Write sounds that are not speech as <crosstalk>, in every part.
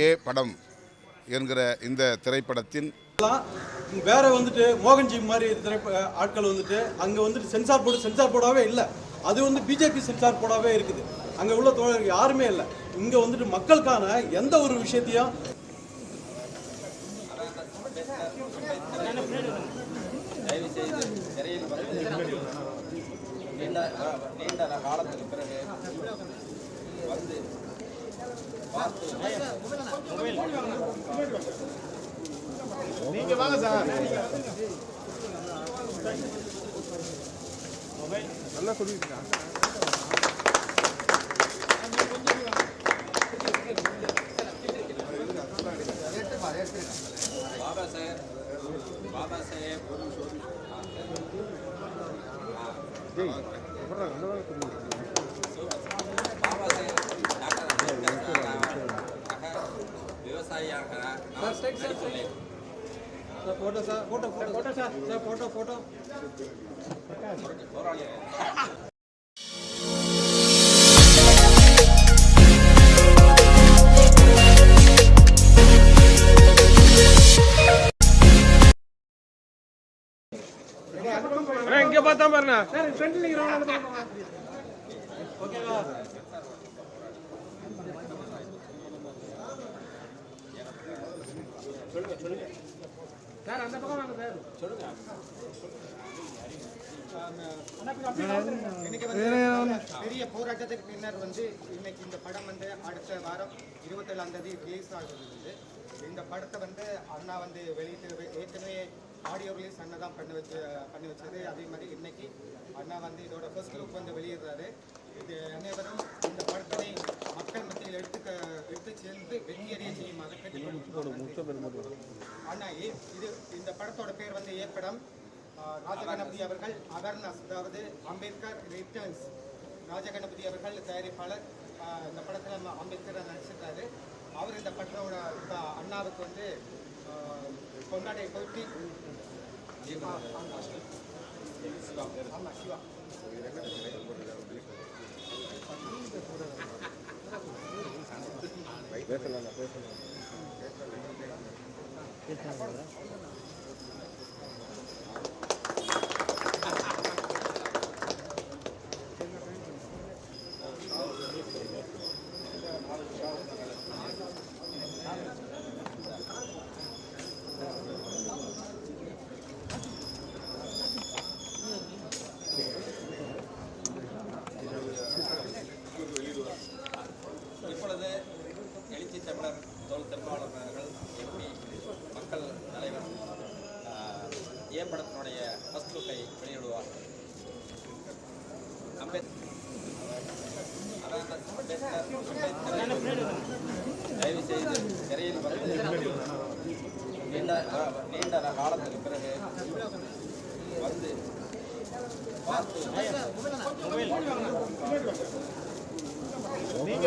ஏ படம் என்கிற இந்த திரைப்படத்தின் வேற வந்துட்டு மோகன்ஜி மாதிரி திரைப்ப ஆட்கள் வந்துட்டு அங்க வந்துட்டு சென்சார் போர்டு சென்சார் போர்டாவே இல்லை. அது வந்து பிஜேபி சென்சார் போர்டாவே இருக்குது. அங்க உள்ள தோழர்கள் யாருமே இல்லை. இங்க வந்துட்டு மக்களுக்கான எந்த ஒரு விஷயத்தையும் நீண்ட காலத்துக்கு பாபா சாஹேப் பாபா சாஹேப் பாபா சாஹேப் டாக்டர் அம்பேத்கர் விவசாயியாக நான் நடித்துள்ளேன் photo sir photo photo sir sir photo photo போராளியாக இங்க பார்த்தா பாருண்ணா ஓகேவா? பெரிய போராட்டத்துக்கு பின்னர் வந்து இன்னைக்கு இந்த படம் வந்து அடுத்த வாரம் இருபத்தேழாம் தேதி ரிலீஸ் ஆகுது. வந்து இந்த படத்தை வந்து அண்ணா வந்து வெளியிட்டு ஏற்கனவே ஆடியோ ரிலீஸ் அண்ணா தான் பண்ணி வச்சு பண்ணி வச்சது. அதே மாதிரி இன்னைக்கு அண்ணா வந்து இதோட ஃபர்ஸ்ட் லுக் வந்து வெளியிடுறாரு. இது அனைவரும் இந்த படத்தினை எடுத்துக்க எடுத்து எடுத்து சேர்ந்து வெற்றியடைய செய்யுமாறு கேட்டுக்கொள்கிறோம் அண்ணா ஏ- இது இந்த படத்தோட பேர் வந்து ஏற்படம். ராஜகணபதி அவர்கள் அவேர்னஸ் அதாவது அம்பேத்கர் ரிட்டர்ன்ஸ் ராஜகணபதி அவர்கள் தயாரிப்பாளர். இந்த படத்தில் அம்பேத்கர் நடிச்சிருக்காரு. அவர் இந்த படத்தோட அண்ணாவுக்கு வந்து ஆஹ் கொண்டாடைய கொட்டி ஆமாம் சிவா. இப்பொழுது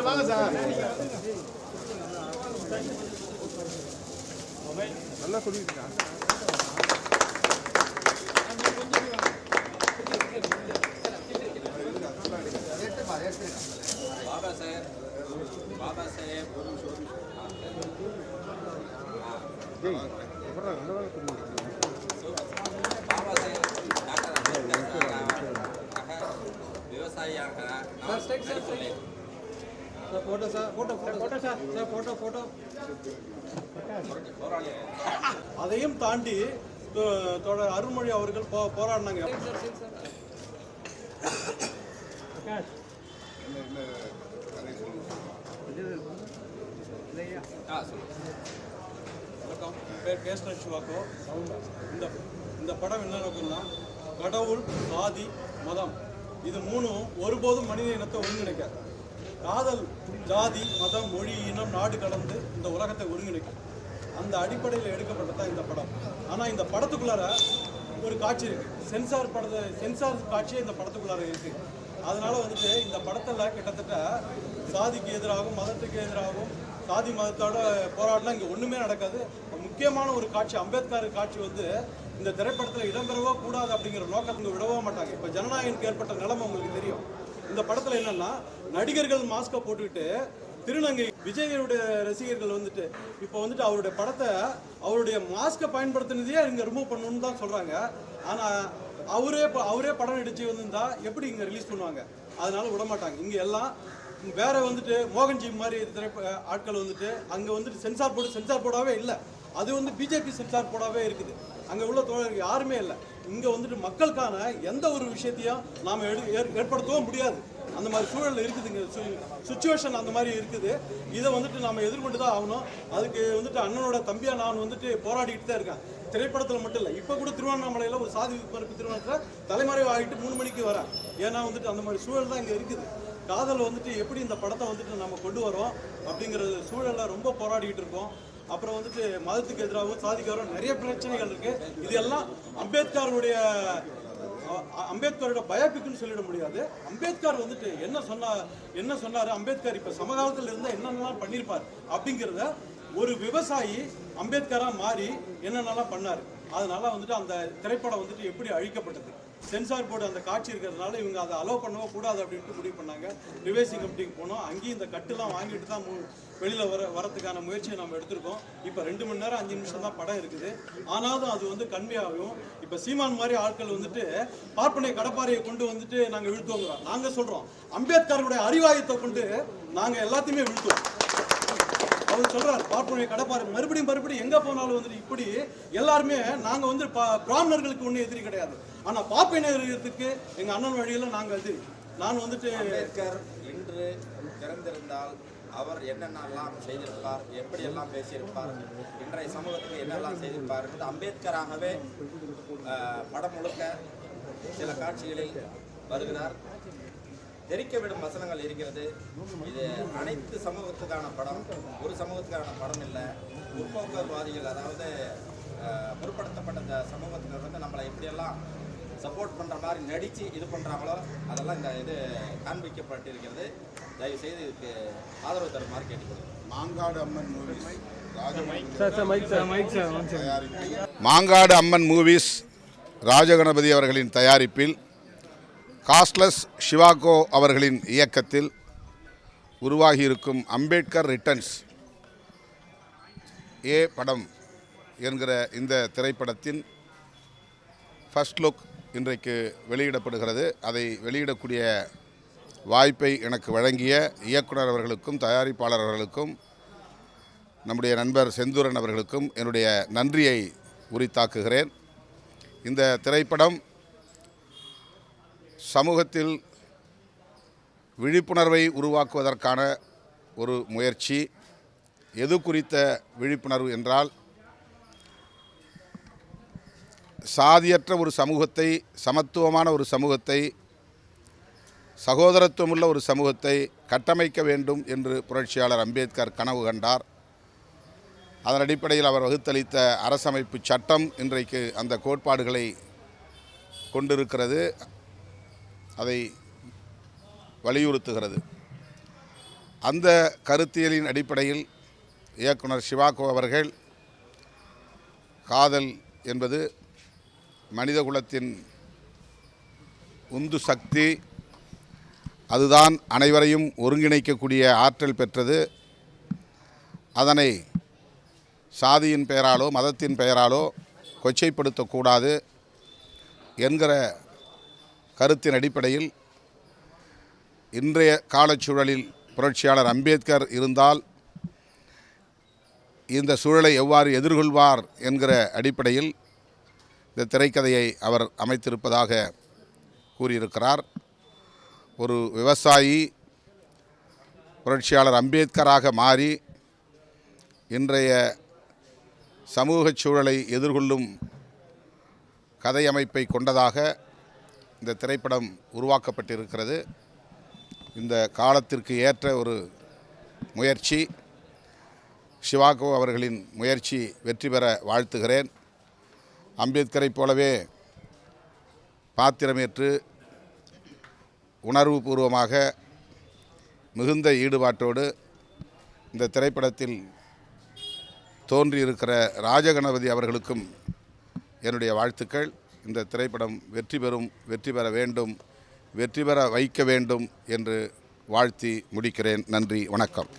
நீங்க வாங்க சார் நல்லா சொல்லிருக்கா பாபா சாஹேப் பாபா சாஹேப் பாபா சாஹேப் டாக்டர் அம்பேத்கர் விவசாயியாக நான் நடித்துள்ளேன் sir photo sir photo photo sir sir. Photo photo <laughs> அதையும் தாண்டி தோ- தோழர் அருள்மொழி அவர்கள் போ போராடினாங்க. வணக்கம். பேர் கேஸ்டன் சிவாக்கோ. இந்த இந்த படம் என்ன நோக்கம்னா கடவுள் சாதி மதம். இது மூணும் ஒருபோதும் மனித இனத்தை ஒருங்கிணைக்காது. காதல் ஜாதி மதம் மொழி இனம் நாடு கடந்து இந்த உலகத்தை ஒருங்கிணைக்கும். அந்த அடிப்படையில் எடுக்கப்பட்டதான் இந்த படம். ஆனால் இந்த படத்துக்குள்ளார ஒரு காட்சி இருக்குது சென்சார் படத்தை சென்சார் காட்சியே இந்த படத்துக்குள்ளார இருக்குது அதனால் வந்துட்டு இந்த படத்தில் கிட்டத்தட்ட சாதிக்கு எதிராகவும் மதத்துக்கு எதிராகவும் சாதி மதத்தோட போராடினா இங்கே ஒன்றுமே நடக்காது. முக்கியமான ஒரு காட்சி அம்பேத்கர் காட்சி வந்து இந்த திரைப்படத்தில் இடம்பெறவோ கூடாது அப்படிங்கிற நோக்கத்தை விடவோ மாட்டாங்க. இப்போ ஜனநாயகனுக்கு ஏற்பட்ட நிலைமை உங்களுக்கு தெரியும். இந்த படத்தில் என்னன்னா நடிகர்கள் மாஸ்கை போட்டுக்கிட்டு திருநங்கை விஜயனுடைய ரசிகர்கள் வந்துட்டு இப்போ வந்துட்டு அவருடைய படத்தை அவருடைய மாஸ்கை பயன்படுத்தினதையே இங்கே ரிமூவ் பண்ணணும்னு தான் சொல்கிறாங்க ஆனால் அவரே இப்போ அவரே படம் நடிச்சு வந்திருந்தா எப்படி இங்கே ரிலீஸ் பண்ணுவாங்க? அதனால விட மாட்டாங்க. இங்கே எல்லாம் வேற வந்துட்டு மோகன்ஜி மாதிரி ஆட்கள் வந்துட்டு அங்கே வந்துட்டு சென்சார் போர்டு சென்சார் போர்டாவே இல்லை. அது வந்து பிஜேபி சென்சார் போடாவே இருக்குது. அங்கே உள்ள தோழர்கள் யாருமே இல்லை. இங்கே வந்துட்டு மக்களுக்கான எந்த ஒரு விஷயத்தையும் நாம் எடு ஏற்- ஏற்படுத்தவும் முடியாது. அந்த மாதிரி சூழல் இருக்குதுங்க. சுச்சுவேஷன் அந்த மாதிரி இருக்குது. இதை வந்துட்டு நம்ம எதிர்கொண்டு தான் ஆகணும். அதுக்கு வந்துட்டு அண்ணனோட தம்பியாக நான் வந்துட்டு போராடிக்கிட்டு தான் இருக்கேன். திரைப்படத்தில் மட்டும் இல்லை. இப்போ கூட திருவண்ணாமலையில் ஒரு சாதி பரப்பு திருமணத்தில் தலைமறைவு ஆகிட்டு மூணு மணிக்கு வரேன். ஏன்னா வந்துட்டு அந்த மாதிரி சூழல் தான் இங்கே இருக்குது. காதல் வந்துட்டு எப்படி இந்த படத்தை வந்துட்டு நம்ம கொண்டு வரோம் அப்படிங்கிற சூழலில் ரொம்ப போராடிக்கிட்டு இருக்கோம். அப்புறம் வந்துட்டு மதத்துக்கு எதிராகவும் சாதிக்காரும் நிறைய பிரச்சனைகள் இருக்கு. இது எல்லாம் அம்பேத்கருடைய அ- அ- அம்பேத்கரோட பயோபிக்னு சொல்லிட முடியாது. அம்பேத்கர் வந்துட்டு என்ன சொன்னா என்ன சொன்னாரு? அம்பேத்கர் இப்ப சமகாலத்தில் இருந்தா என்னென்னலாம் பண்ணியிருப்பார் அப்படிங்கிறத ஒரு விவசாயி அம்பேத்கரா மாறி என்னென்னலாம் பண்ணார். அதனால வந்துட்டு அந்த திரைப்படம் வந்துட்டு எப்படி அழிக்கப்பட்டது? சென்சார் போர்டு அந்த காட்சி இருக்கிறதுனால இவங்க அதை அலோவ் பண்ணவே கூடாது அப்படின்ட்டு முடிவு பண்ணாங்க. ரிவேசிங் கமிட்டிக்கு போனோம். அங்கேயும் இந்த கட்டுலாம் வாங்கிட்டு தான் வெளியில் வர வரதுக்கான முயற்சியை நம்ம எடுத்திருக்கோம். இப்போ ரெண்டு மணி நேரம் அஞ்சு நிமிஷம் தான் படம் இருக்குது. ஆனாலும் அது வந்து கன்வே இப்போ சீமான் மாதிரி ஆட்கள் வந்துட்டு பார்ப்பனை கடப்பாறையை கொண்டு வந்துட்டு நாங்கள் வீழ்த்துவோங்கிறோம். நாங்கள் சொல்கிறோம் அம்பேத்கருடைய அறிவாயத்தை கொண்டு நாங்கள் எல்லாத்தையுமே வீழ்த்துவோம். அவர் சொல்றார் பார்ப்பனையை கடப்பாறை மறுபடியும் மறுபடியும் எங்க போனாலும் வந்துட்டு இப்படி எல்லாருமே நாங்க வந்து பிராமணர்களுக்கு ஒன்றும் எதிரி கிடையாது. ஆனா பார்ப்பனையர்களுக்கு எங்க அண்ணன் வழியில நாங்க எதிரி. நான் வந்துட்டு அம்பேத்கர் இன்று பிறந்திருந்தால் அவர் என்னென்னலாம் செய்திருப்பார் எப்படியெல்லாம் பேசியிருப்பார் இன்றைய சமூகத்துக்கு என்னெல்லாம் செய்திருப்பார் என்பது அம்பேத்கராகவே படம் முழுக்க சில காட்சிகளில் வருகிறார். தெரிக்க விடும் வசனங்கள் இருக்கிறது. இது அனைத்து சமூகத்துக்கான படம். ஒரு சமூகத்துக்கான படம் இல்லை. முற்போக்குவாதிகள் அதாவது முற்படுத்தப்பட்ட இந்த சமூகத்தினர் வந்து நம்மளை எப்படியெல்லாம் சப்போர்ட் பண்ணுற மாதிரி நடித்து இது பண்ணுறாங்களோ அதெல்லாம் இந்த இது காண்பிக்கப்பட்டிருக்கிறது. தயவு செய்து இதுக்கு ஆதரவு தருமாறு கேட்டுக்கொள்கிறேன். மாங்காடு அம்மன் மூவிஸ் மாங்காடு அம்மன் மூவிஸ் ராஜகணபதி அவர்களின் தயாரிப்பில் காஸ்ட்லஸ் ஷிவாகோ அவர்களின் இயக்கத்தில் உருவாகியிருக்கும் அம்பேத்கர் ரிட்டர்ன்ஸ் ஏ படம் என்கிற இந்த திரைப்படத்தின் ஃபர்ஸ்ட் லுக் இன்றைக்கு வெளியிடப்படுகிறது. அதை வெளியிடக்கூடிய வாய்ப்பை எனக்கு வழங்கிய இயக்குனர் அவர்களுக்கும் தயாரிப்பாளர் அவர்களுக்கும் நம்முடைய நண்பர் செந்தூரன் அவர்களுக்கும் என்னுடைய நன்றியை உரித்தாக்குகிறேன். இந்த திரைப்படம் சமூகத்தில் விழிப்புணர்வை உருவாக்குவதற்கான ஒரு முயற்சி. எது குறித்த விழிப்புணர்வு என்றால் சாதியற்ற ஒரு சமூகத்தை சமத்துவமான ஒரு சமூகத்தை சகோதரத்துவமுள்ள ஒரு சமூகத்தை கட்டமைக்க வேண்டும் என்று புரட்சியாளர் அம்பேத்கர் கனவு கண்டார். அதன் அடிப்படையில் அவர் வகுத்தளித்த அரசமைப்பு சட்டம் இன்றைக்கு அந்த கோட்பாடுகளை கொண்டிருக்கிறது. அதை வலியுறுத்துகிறது. அந்த கருத்தியலின் அடிப்படையில் இயக்குனர் சிவாகோ அவர்கள் காதல் என்பது மனிதகுலத்தின் உந்து சக்தி அதுதான் அனைவரையும் ஒருங்கிணைக்கக்கூடிய ஆற்றல் பெற்றது. அதனை சாதியின் பெயராலோ மதத்தின் பெயராலோ கொச்சைப்படுத்தக்கூடாது என்கிற கருத்தின் அடிப்படையில் இன்றைய காலச்சூழலில் புரட்சியாளர் அம்பேத்கர் இருந்தால் இந்த சூழலை எவ்வாறு எதிர்கொள்வார் என்கிற அடிப்படையில் இந்த திரைக்கதையை அவர் அமைத்திருப்பதாக கூறியிருக்கிறார். ஒரு விவசாயி புரட்சியாளர் அம்பேத்கராக மாறி இன்றைய சமூக சூழலை எதிர்கொள்ளும் கதை அமைப்பை கொண்டதாக இந்த திரைப்படம் உருவாக்கப்பட்டிருக்கிறது. இந்த காலத்திற்கு ஏற்ற ஒரு முயற்சி. சிவாகோ அவர்களின் முயற்சி வெற்றி பெற வாழ்த்துகிறேன். அம்பேத்கரை போலவே பாத்திரமேற்று உணர்வுபூர்வமாக மிகுந்த ஈடுபாட்டோடு இந்த திரைப்படத்தில் தோன்றியிருக்கிற ராஜகணபதி அவர்களுக்கும் என்னுடைய வாழ்த்துக்கள். இந்த திரைப்படம் வெற்றி பெறும் வெற்றி பெற வேண்டும் வெற்றி பெற வைக்க வேண்டும் என்று வாழ்த்தி முடிக்கிறேன். நன்றி வணக்கம்.